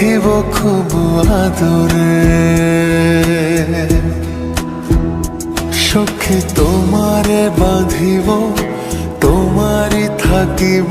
রাখিব খুব আদরে। সখী তোমারে বাঁধিব তোমারই থাকিব।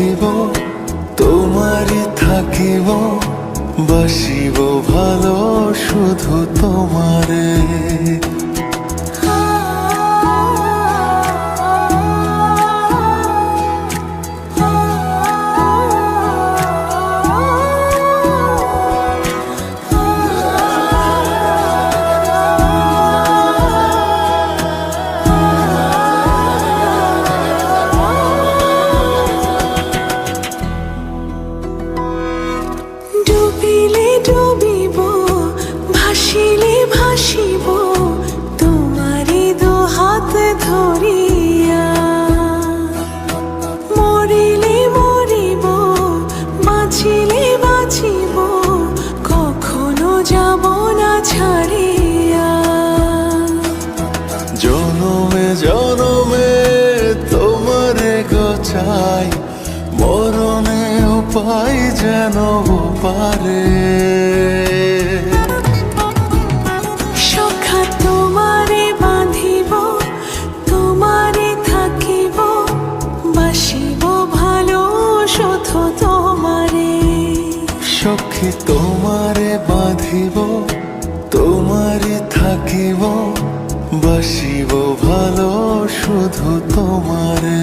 বাঁধিব তোমারই থাকিব বাসিব জনমে তোমারে গোচাই মরণে উপায় যেন পারে। সখা তোমারে বাঁধিব তোমারে থাকিব বাসিব ভালো শুধু তোমারে। সখী তোমারে বাঁধিব তোমারই থাকিব বাসিব ভালো শুধু তোমারে।